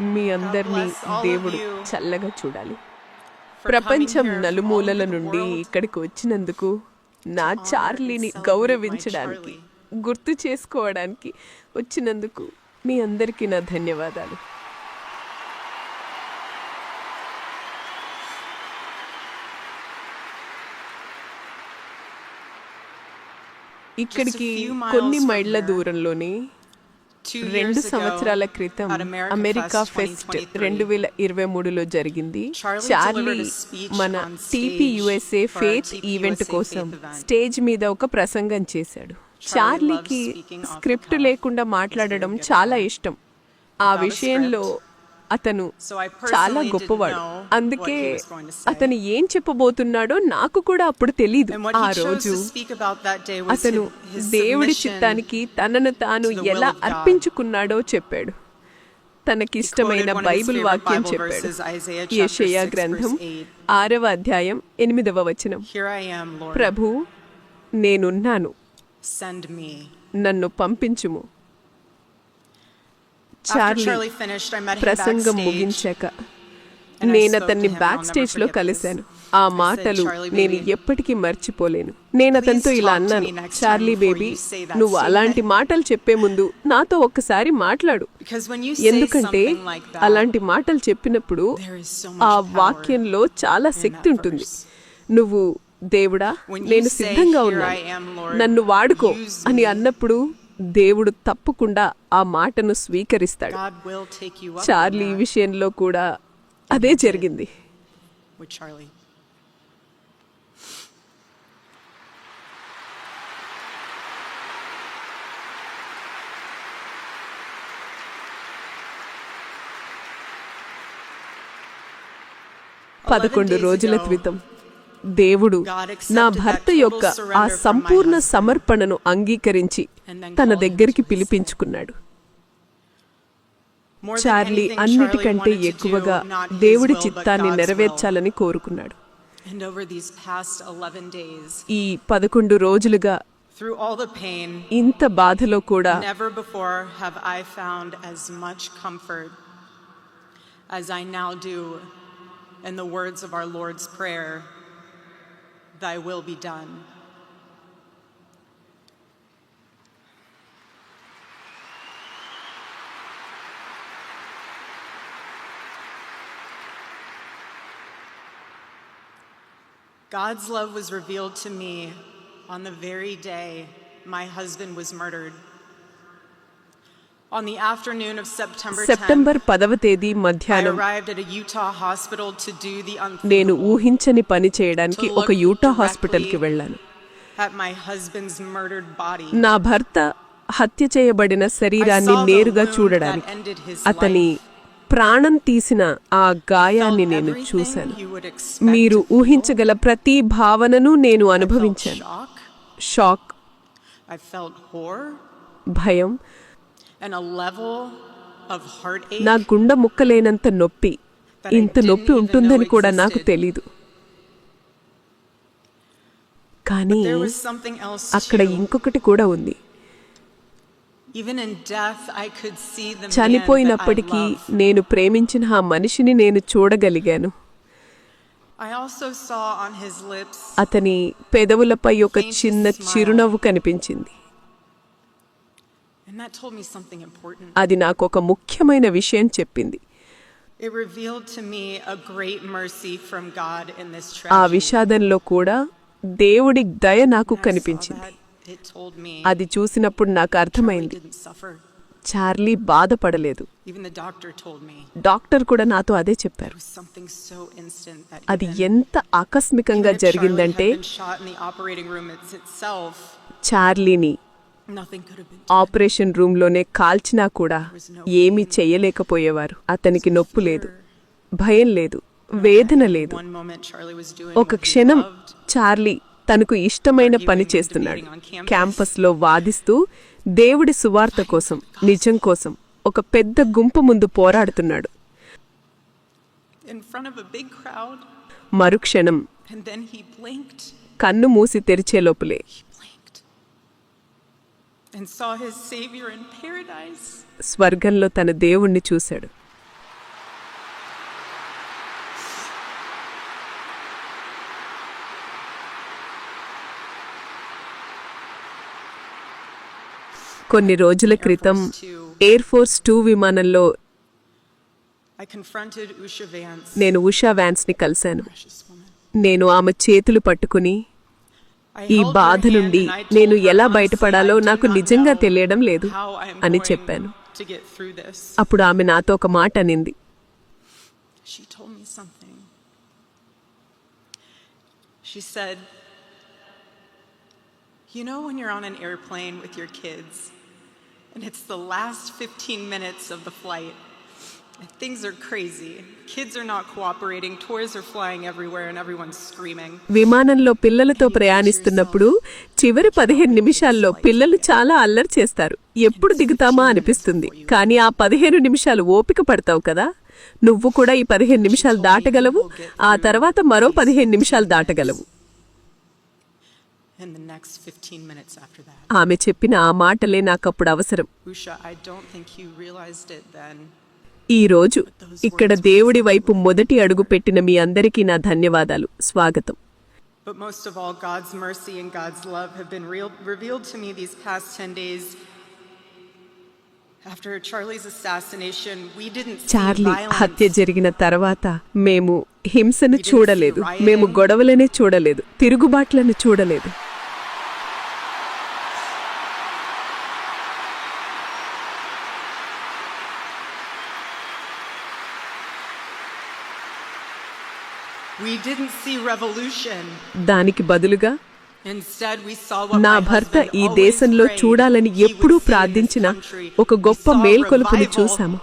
మీ అందరినీ దేవుడు చల్లగా చూడాలి ప్రపంచం నలుమూలల నుండి. ఇక్కడికి వచ్చినందుకు నా చార్లీని గౌరవించడానికి గుర్తు చేసుకోవడానికి వచ్చినందుకు మీ అందరికీ నా ధన్యవాదాలు ఇక్కడికి కొన్ని మైళ్ళ దూరంలోని రెండు సంవత్సరాల క్రితం అమెరికా ఫెస్ట్ రెండు వేల ఇరవై మూడులో జరిగింది. చార్లీ మన టీపీయుఎస్ఏ ఫేత్ ఈవెంట్ కోసం స్టేజ్ మీద ఒక ప్రసంగం చేశాడు. చార్లీకి స్క్రిప్ట్ లేకుండా మాట్లాడడం చాలా ఇష్టం. ఆ విషయంలో అతను చాలా గొప్పవాడు. అందుకే అతను ఏం చెప్పబోతున్నాడో నాకు కూడా అప్పుడు తెలియదు ఆ రోజు. అతను దేవుడి చిత్తానికి తనను తాను ఎలా అర్పించుకున్నాడో చెప్పాడు. తనకిష్టమైన బైబిల్ వాక్యం చెప్పాడు. యషయా గ్రంథం ఆరవ అధ్యాయం ఎనిమిదవ వచనం. ప్రభు నేనున్నాను. నన్ను పంపించుము. చార్లీ ప్రసంగం ముగించాక నేను అతన్ని బ్యాక్ స్టేజ్లో కలిశాను. ఆ మాటలు నేను ఎప్పటికీ మర్చిపోలేను. నేను అతనితో ఇలా అన్నాను చార్లీ బేబీ నువ్వు అలాంటి మాటలు చెప్పే ముందు నాతో ఒక్కసారి మాట్లాడు. ఎందుకంటే అలాంటి మాటలు చెప్పినప్పుడు ఆ వాక్యంలో చాలా శక్తి ఉంటుంది. నువ్వు దేవుడా నేను సిద్ధంగా ఉన్నాను. నన్ను వాడుకో అని అన్నప్పుడు దేవుడు తప్పకుండా ఆ మాటను స్వీకరిస్తాడు. చార్లీ విషయంలో కూడా అదే జరిగింది. పదకొండు రోజుల క్రితం దేవుడు నా భర్త యొక్క ఆ సంపూర్ణ సమర్పణను అంగీకరించి తన దగ్గరికి పిలిపించుకున్నాడు చార్లీ అన్నిటికంటే ఎక్కువగా దేవుడి చిత్తాన్ని. నెరవేర్చాలని కోరుకున్నాడు And over these past 11 days, ఈ పదకొండు రోజులుగా ఇంత బాధలో కూడా never before have I found as much comfort as I now do in the words of our Lord's Prayer Thy will be done. God's love was revealed to me on the very day my husband was murdered. On the afternoon of September 10th, September పదవ తేదీ I మధ్యాహ్నం arrived at a Utah hospital to do the నేను unthinkable, ఊహించని పని చేయడానికి To ఒక look Utah directly హాస్పిటల్కి వెళ్ళాను at my husband's murdered body. నా భర్త హత్య చేయబడిన శరీరాన్ని I saw the నేరుగా చూడడానికి ended his అతని life. ప్రాణం తీసిన ఆ గాయాన్ని నేను చూశాను. మీరు ఊహించగల ప్రతి భావనను నేను అనుభవించాను. షాక్ భయం. నా గుండె ముక్కలేనంత నొప్పి. ఇంత నొప్పి ఉంటుందని కూడా నాకు తెలీదు. కానీ అక్కడ ఇంకొకటి కూడా ఉంది. చనిపోయినప్పటికీ నేను ప్రేమించిన ఆ మనిషిని నేను చూడగలిగాను. అతని పెదవులపై ఒక చిన్న చిరునవ్వు కనిపించింది. అది నాకు ఒక ముఖ్యమైన విషయం చెప్పింది. ఆ విషాదంలో కూడా దేవుడి దయ నాకు కనిపించింది. అది చూసినప్పుడు నాకు అర్థమైంది. చార్లీ బాధపడలేదు. డాక్టర్ కూడా నాతో అదే చెప్పారు. అది ఎంత ఆకస్మికంగా జరిగిందంటే చార్లీని ఆపరేషన్ రూమ్లోనే కాల్చినా కూడా ఏమీ చెయ్యలేకపోయేవారు అతనికి నొప్పు లేదు భయం లేదు వేదన లేదు. ఒక క్షణం చార్లీ తనకు ఇష్టమైన పని చేస్తున్నాడు. క్యాంపస్లో వాదిస్తూ దేవుడి సువార్త కోసం నిజం కోసం ఒక పెద్ద గుంపు ముందు పోరాడుతున్నాడు. మరుక్షణం కన్ను మూసి తెరిచే లోపులే. స్వర్గంలో తన దేవుణ్ణి చూశాడు. కొన్ని రోజుల క్రితం ఎయిర్ ఫోర్స్ టూ విమానంలో నేను ఉషా వ్యాన్స్ని కలిశాను. నేను ఆమె చేతులు పట్టుకుని ఈ బాధ నుండి నేను ఎలా బయటపడాలో నాకు నిజంగా తెలియడం లేదు అని చెప్పాను. అప్పుడు ఆమె నాతో ఒక మాట అనింది. ఆమె and it's the last 15 minutes of the flight, and things are crazy. Kids are not cooperating, toys are flying everywhere, and everyone's screaming. విమానంలో పిల్లలతో ప్రయాణిస్తున్నప్పుడు చివరి పదిహేను నిమిషాల్లో పిల్లలు చాలా అల్లరి చేస్తారు. ఎప్పుడు దిగుతామా అనిపిస్తుంది. కానీ ఆ పదిహేను నిమిషాలు ఓపిక పడతావు కదా? నువ్వు కూడా ఈ పదిహేను నిమిషాలు దాటగలవు. ఆ తర్వాత మరో పదిహేను నిమిషాలు దాటగలవు And the next 15 minutes after that. ఆమె చెప్పిన ఆ మాటలే నాకప్పుడు అవసరం Usha, I don't think you realized it then. ఈ రోజు ఇక్కడ దేవుడి వైపు మొదటి అడుగు పెట్టిన మీ అందరికీ నా ధన్యవాదాలు స్వాగతం But most of all, God's mercy and God's love have been real, revealed to me these past 10 days. After Charlie's assassination, we didn't see Charlie హత్య. జరిగిన తర్వాత మేము హింసను చూడలేదు మేము గొడవలనే చూడలేదు తిరుగుబాట్లను చూడలేదు We didn't see revolution. దానికి బదులుగా నా భర్త ఈ దేశంలో చూడాలని ఎప్పుడూ ప్రార్థించిన ఒక గొప్ప మేల్కొలుపుని చూశాము.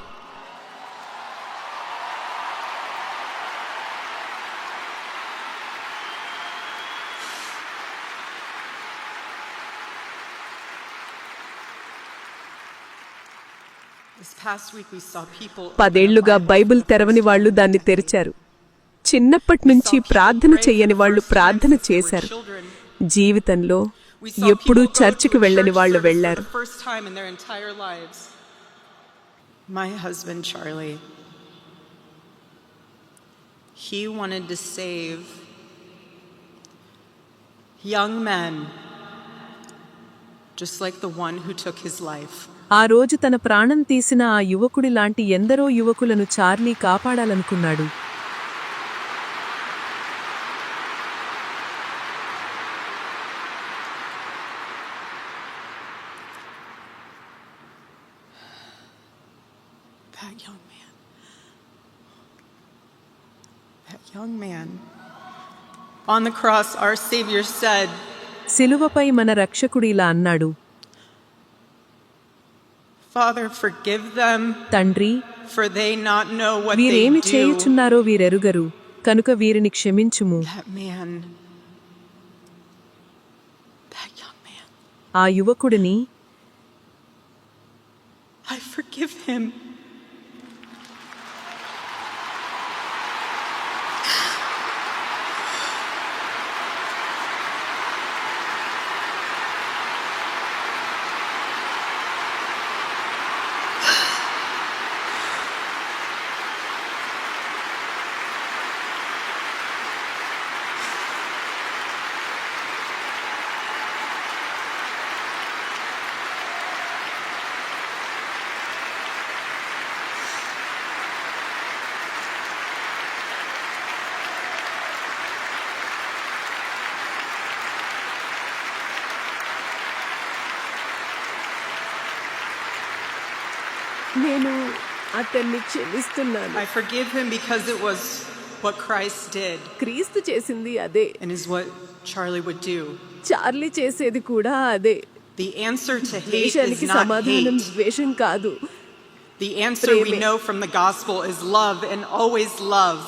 పదేళ్ళుగా బైబిల్ తెరవని వాళ్ళు దాన్ని తెరిచారు. చిన్నప్పటి నుంచి ప్రార్థన చేయని వాళ్ళు ప్రార్థన చేశారు. జీవితంలో ఎప్పుడూ చర్చికి వెళ్ళని వాళ్ళు వెళ్ళారు. ఆ రోజు తన ప్రాణం తీసిన ఆ యువకుడి లాంటి ఎందరో యువకులను చార్లీ కాపాడాలనుకున్నాడు. Man. On the cross, our Savior said, శిలువపై మన రక్షకుడు ఇలా అన్నాడు Father, forgive them, తండ్రి for they not know what they వీరేమి do. చేయుచున్నారో వీరెరుగరు కనుక వీరిని క్షమించుము That man, that young man, ఆ యువకుడిని I forgive him. నేను అతన్ని క్షమిస్తున్నాను I forgive him because it was what Christ did క్రీస్తు చేసింది అదే and is what Charlie would do. Charlie చేసేది కూడా అదే The answer to hate is ద్వేషానికి not సమాధానం hate. ద్వేషం కాదు The answer we Preme. know from the gospel is love and always love.